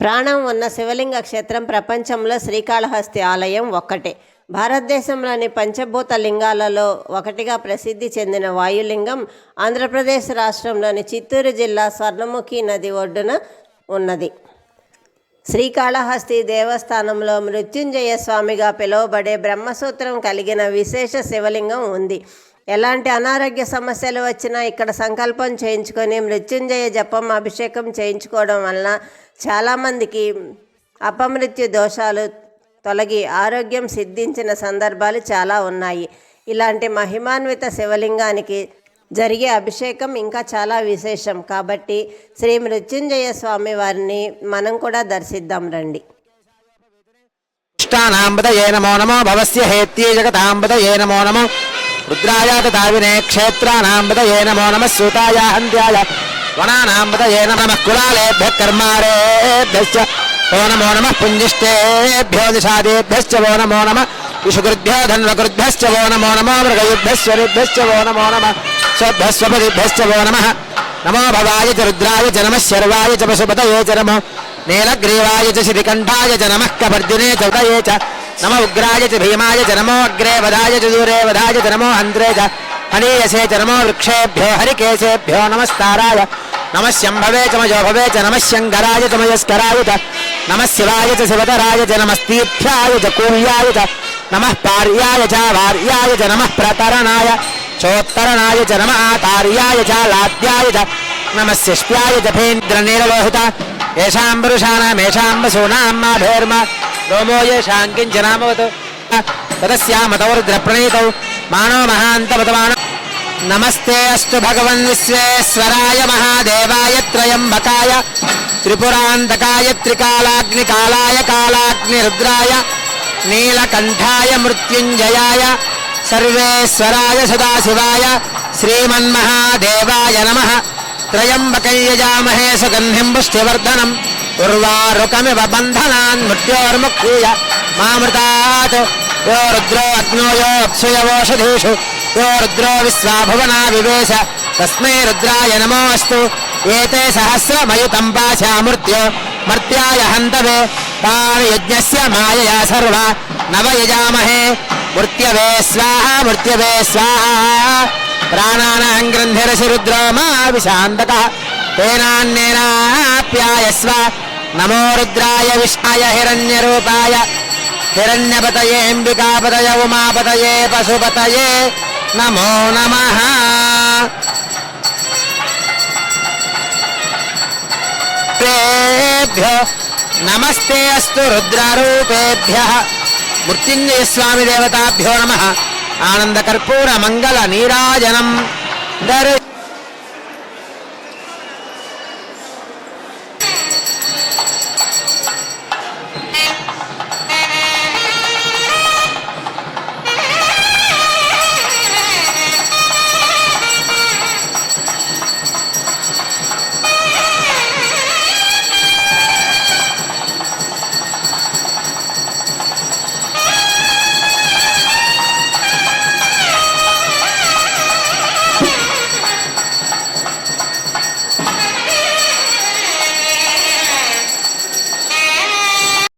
ప్రాణం ఉన్న శివలింగ క్షేత్రం ప్రపంచంలో శ్రీకాళహస్తి ఆలయం ఒక్కటే. భారతదేశంలోని పంచభూత లింగాలలో ఒకటిగా ప్రసిద్ధి చెందిన వాయులింగం ఆంధ్రప్రదేశ్ రాష్ట్రంలోని చిత్తూరు జిల్లా స్వర్ణముఖి నది ఒడ్డున ఉన్నది. శ్రీకాళహస్తి దేవస్థానంలో మృత్యుంజయ స్వామిగా పిలువబడే బ్రహ్మసూత్రం కలిగిన విశేష శివలింగం ఉంది. ఎలాంటి అనారోగ్య సమస్యలు వచ్చినా ఇక్కడ సంకల్పం చేయించుకొని మృత్యుంజయ జపం అభిషేకం చేయించుకోవడం వలన చాలామందికి అపమృత్యు దోషాలు తొలగి ఆరోగ్యం సిద్ధించిన సందర్భాలు చాలా ఉన్నాయి. ఇలాంటి మహిమాన్విత శివలింగానికి జరిగే అభిషేకం ఇంకా చాలా విశేషం. కాబట్టి శ్రీ మృత్యుంజయ స్వామి వారిని మనం కూడా దర్శిద్దాం రండి. ఇష్టానాంబదయే నమో నమో భవస్య హేత్యే ఏ నమో నమో. రుద్రాయ తదావినే క్షేత్రానాంబదయే నమో నమ సూతాయ హంత్యాయ వనానాంబదయే నమ కులాలేభ్య కర్మారేభ్యశ్చ. ఓ నమో నమ పుంజిష్టేభ్యో నిషాదేభ్యశ్చ ఓ నమో నమ విషుకృద్భ్యో ధన్వకృభ్యశ్చ ఓ నమో నమో మృగయుభ్యశ్వరిభ్యశ్చ ఓ నమో నమ స్వభ్యస్వపదిభ్యశ్చ ఓ నమ నమో భవాయ చ రుద్రాయ చ నమ శర్వాయ చ పశుపతయే చ నమో. నీలగ్రీవాయ చ శ్రీకంఠాయ చ నమః కపర్దినే చ. ఉదయే చ నమ ఉగ్రాయ చ భీమాయ చ నమో అగ్రే వదాయ చ దూరే వదాయ చ నమో హంత్రే చ హనీయసే చ నమో వృక్షేభ్యో హరికేశేభ్యో నమస్కారాయ నమ శంభవే చ మజో భవే చ నమ శంకరాయ చ మయస్కరాయ చ నమ శివాయ చ శివతరాయ చ నమస్తీభ్యాయ చ కూల్యాయ చ నమ పార్యాయ చ వార్యాయ చ నమ ప్రతరణాయ చోత్తరణాయ చ నమ ఆతార్యాయ చ లాద్యాయ చ నమస్యష్ట్యాయ జభేంద్రనీలలోహిత ఏషాం పురుషాణమేషాం వసూనాం మాభేర్మ రోమో యేషాం కించనామవతు తదస్యామతౌ రుద్రప్రణీతౌ మానో మహాంతమతమాన నమస్తే అస్తు భగవన్ విశ్వేశ్వరాయ మహాదేవాయ త్రయంబకాయ త్రిపురాంతకాయ త్రికాలాగ్నికాలాయ కాలాగ్నిరుద్రాయ నీలకంఠాయ మృత్యుంజయాయ సర్వేశ్వరాయ సదాశివాయ శ్రీమన్మహాదేవాయ నమః త్రయంబకం యజామహే సుగంధిం పుష్టివర్ధనం ఉర్వారుకమివ బంధనాన్ మృత్యోర్ముక్తీయ మామృతాత్ యో రుద్రో అగ్నోయోక్షయవోషధీషు యో రుద్రో విశ్వాభువనా వివేశ తస్మై రుద్రాయ నమోస్తు ఏతే సహస్రమయుతం పాశామృత్యో మర్త్యాయ హంతవే తాను యజ్ఞస్య మాయయా సర్వ నవయజామహే మృత్యవే స్వాహ మృత్యవే స్వాహ ప్రాణానాం గ్రంథిరసి రుద్రో మా విశాంతక తేనాన్నేనాప్యాయస్వ. నమో రుద్రాయ విష్ణాయ హిరణ్యరూపాయ. హిరణ్యపతయేంబికాపతయ ఉమాపతయే పశుపతయే. నమో నమః. ేభ్యో నమస్తే అస్తు రుద్రారూపేభ్య. మృత్యుంజయ స్వామి దేవతాభ్యో నమ. ఆనందకర్పూర మంగళ నీరాజనం. దర్శ